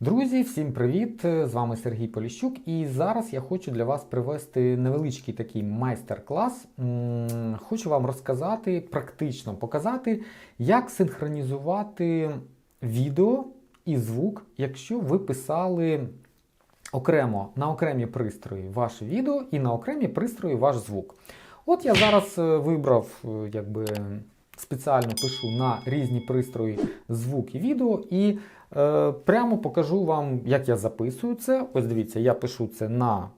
Друзі, всім привіт! З вами Сергій Поліщук, і зараз я хочу для вас привести невеличкий такий майстер-клас. Хочу вам розказати, практично показати, як синхронізувати відео і звук, якщо ви писали окремо на окремі пристрої ваше відео і на окремі пристрої ваш звук. От я зараз е, вибрав, е, якби спеціально пишу на різні пристрої звук і відео, і прямо покажу вам, як я записую це. Ось дивіться, я пишу це на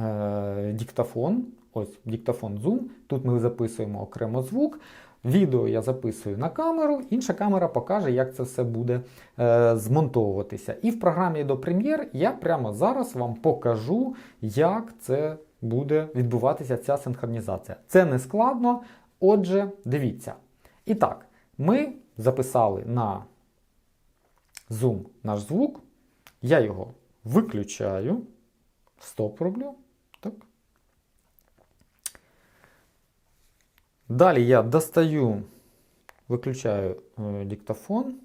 е, диктофон. Ось диктофон Zoom. Тут ми записуємо окремо звук. Відео я записую на камеру, інша камера покаже, як це все буде е, змонтовуватися. І в програмі до Premiere я прямо зараз вам покажу, як це буде відбуватися ця синхронізація. Це не складно. Отже, дивіться. І так, ми записали на Zoom наш звук. Я його виключаю. Стоп роблю. Так. Далі я достаю, виключаю е, диктофон.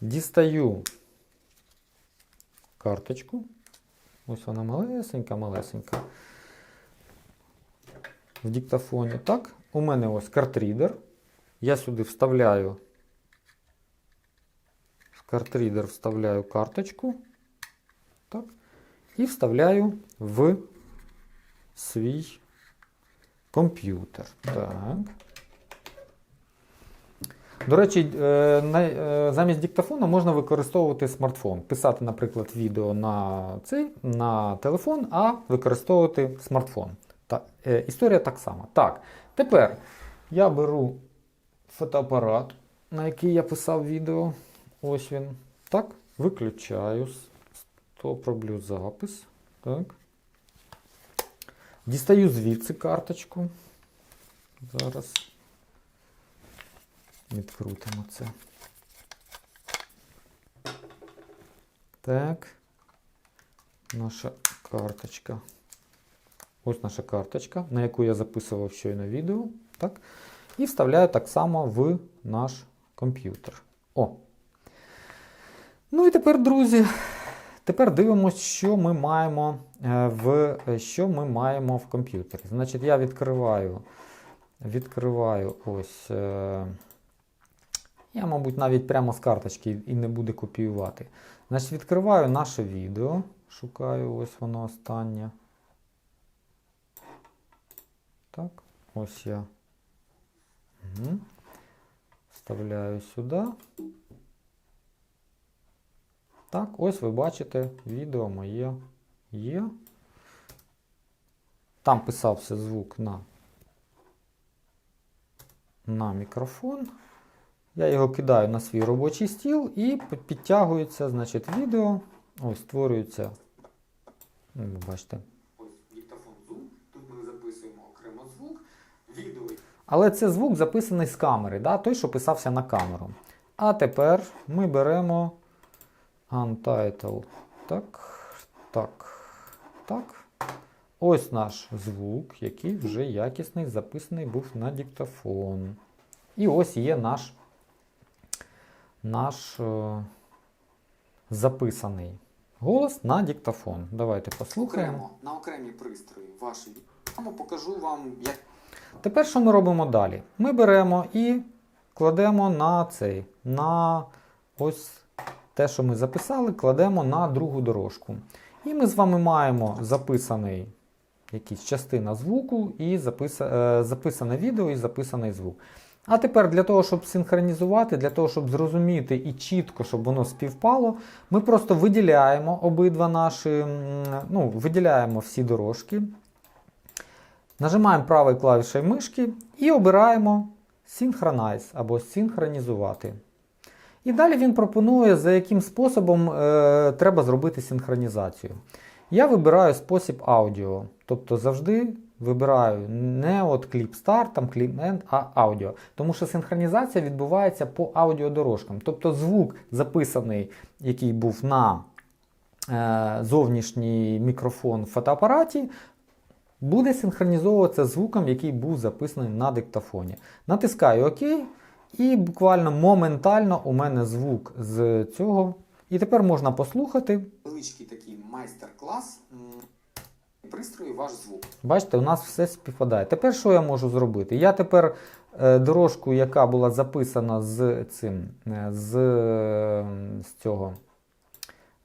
Дістаю карточку. Ось вона малесенька, малесенька. В диктофоні. Так, у мене ось картрідер. Я сюди вставляю. В картрідер вставляю карточку. Так. І вставляю в свій комп'ютер. Так. До речі, е, е, замість диктофону можна використовувати смартфон. Писати, наприклад, відео на цей на телефон, а використовувати смартфон. Та, е, історія так само. Так, тепер я беру фотоапарат, на який я писав відео. Ось він. Так, виключаю. Стоп, роблю запис. Так. Дістаю звідси карточку. Зараз відкрутимо це. Так. Наша карточка. Ось наша карточка, на яку я записував щойно відео. Так. І вставляю так само в наш комп'ютер. О. Ну і тепер, друзі, тепер дивимося, що ми маємо е, в, що ми маємо в комп'ютері. Значить, я відкриваю, відкриваю ось. е, Я, мабуть, навіть прямо з карточки і не буду копіювати. Значить, відкриваю наше відео. Шукаю ось воно останнє. Так, ось я. Угу. Вставляю сюди. Так, ось ви бачите, відео моє є. Там писався звук на, на мікрофон. Я його кидаю на свій робочий стіл і підтягується, значить, відео. Ось створюється. Ну, ви бачите. Але це звук записаний з камери, да? той, що писався на камеру. А тепер ми беремо Untitled. Так, так, так. Ось наш звук, який вже якісний, записаний був на диктофон. І ось є наш, наш е, записаний голос на диктофон. Давайте послухаємо. Окремо, на окремі пристрої ваші. Прямо покажу вам, як Тепер що ми робимо далі? Ми беремо і кладемо на цей, на ось те, що ми записали, кладемо на другу дорожку. І ми з вами маємо записаний якийсь частина звуку, і записа, е, записане відео і записаний звук. А тепер для того, щоб синхронізувати, для того, щоб зрозуміти і чітко, щоб воно співпало, ми просто виділяємо обидва наші, ну, виділяємо всі дорожки, Нажимаємо правою клавішею мишки і обираємо Synchronize або синхронізувати. І далі він пропонує, за яким способом е, треба зробити синхронізацію. Я вибираю спосіб аудіо. Тобто завжди вибираю не от кліп старт, там кліп end, а аудіо. Тому що синхронізація відбувається по аудіодорожкам. Тобто звук записаний, який був на е, зовнішній мікрофон в фотоапараті, буде синхронізовуватися звуком, який був записаний на диктофоні. Натискаю ОК, І буквально моментально у мене звук з цього. І тепер можна послухати. Невеличкий такий майстер-клас. м, Пристрої ваш звук. Бачите, у нас все співпадає. Тепер що я можу зробити? Я тепер е, дорожку, яка була записана з цим, е, з, е, з цього,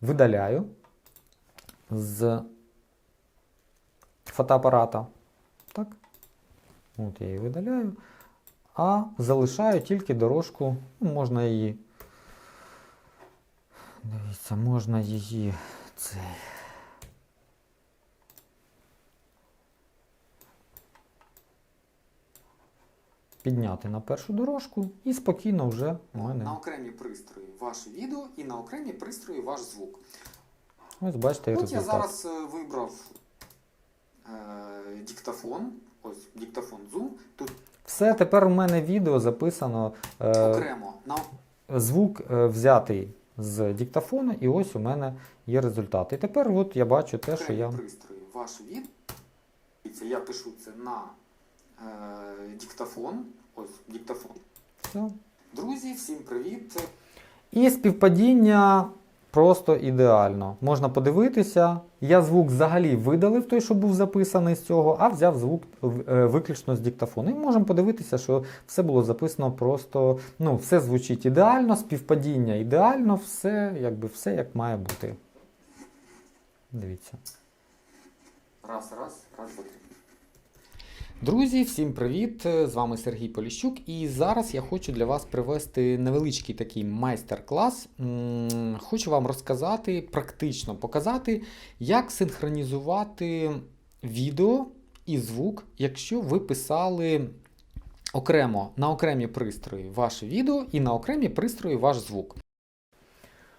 видаляю з фотоапарата. Так? От я її видаляю. А залишаю тільки дорожку. Ну, можна її. Дивіться, можна її цей. підняти на першу дорожку і спокійно вже мене. На окремі пристрої ваше відео і на окремі пристрої ваш звук. Ось бачите От я зараз е, вибрав е, диктофон. Ось диктофон Zoom. Тут Все, тепер у мене відео записано. Е, окремо на звук е, взятий з диктофону, і ось у мене є результат. І тепер от я бачу те, що я. пристрої ваш. Дивіться, Я пишу це на е, диктофон. Ось диктофон. Все. Друзі, всім привіт. І співпадіння просто ідеально. Можна подивитися. Я звук взагалі видалив той, що був записаний з цього, а взяв звук е, виключно з диктофону. І можемо подивитися, що все було записано просто. Ну, все звучить ідеально, співпадіння ідеально, все, якби все як має бути. Дивіться. Раз, раз, раз, два, три. Друзі, всім привіт! З вами Сергій Поліщук, і зараз я хочу для вас привести невеличкий такий майстер-клас. Хочу вам розказати, практично показати, як синхронізувати відео і звук, якщо ви писали окремо на окремі пристрої ваше відео і на окремі пристрої ваш звук.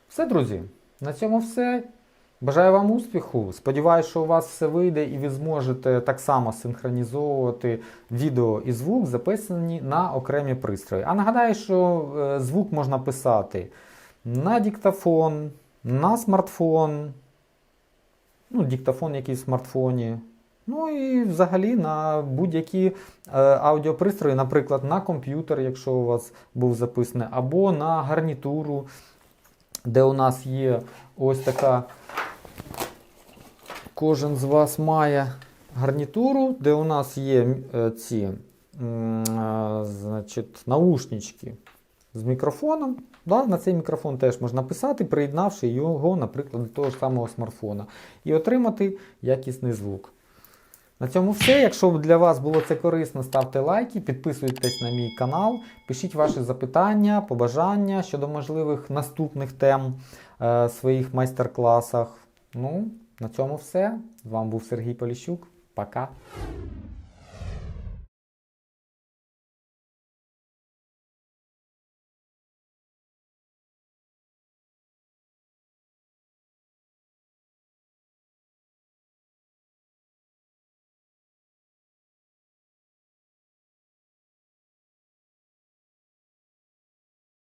Все, друзі, на цьому все. Бажаю вам успіху. Сподіваюсь, що у вас все вийде і ви зможете так само синхронізовувати відео і звук, записані на окремі пристрої. А нагадаю, що е, звук можна писати на диктофон, на смартфон, ну, диктофон якийсь в смартфоні. Ну і взагалі на будь-які е, аудіопристрої, наприклад, на комп'ютер, якщо у вас був записаний, або на гарнітуру, де у нас є ось така. Кожен з вас має гарнітуру, де у нас є е, ці е, значить, наушнички з мікрофоном. Да, на цей мікрофон теж можна писати, приєднавши його, наприклад, до того ж самого смартфона, і отримати якісний звук. На цьому все. Якщо для вас було це корисно, ставте лайки, підписуйтесь на мій канал, пишіть ваші запитання, побажання щодо можливих наступних тем е, своїх майстер-класах. Ну, на цьому все. З вами був Сергій Поліщук. Пока.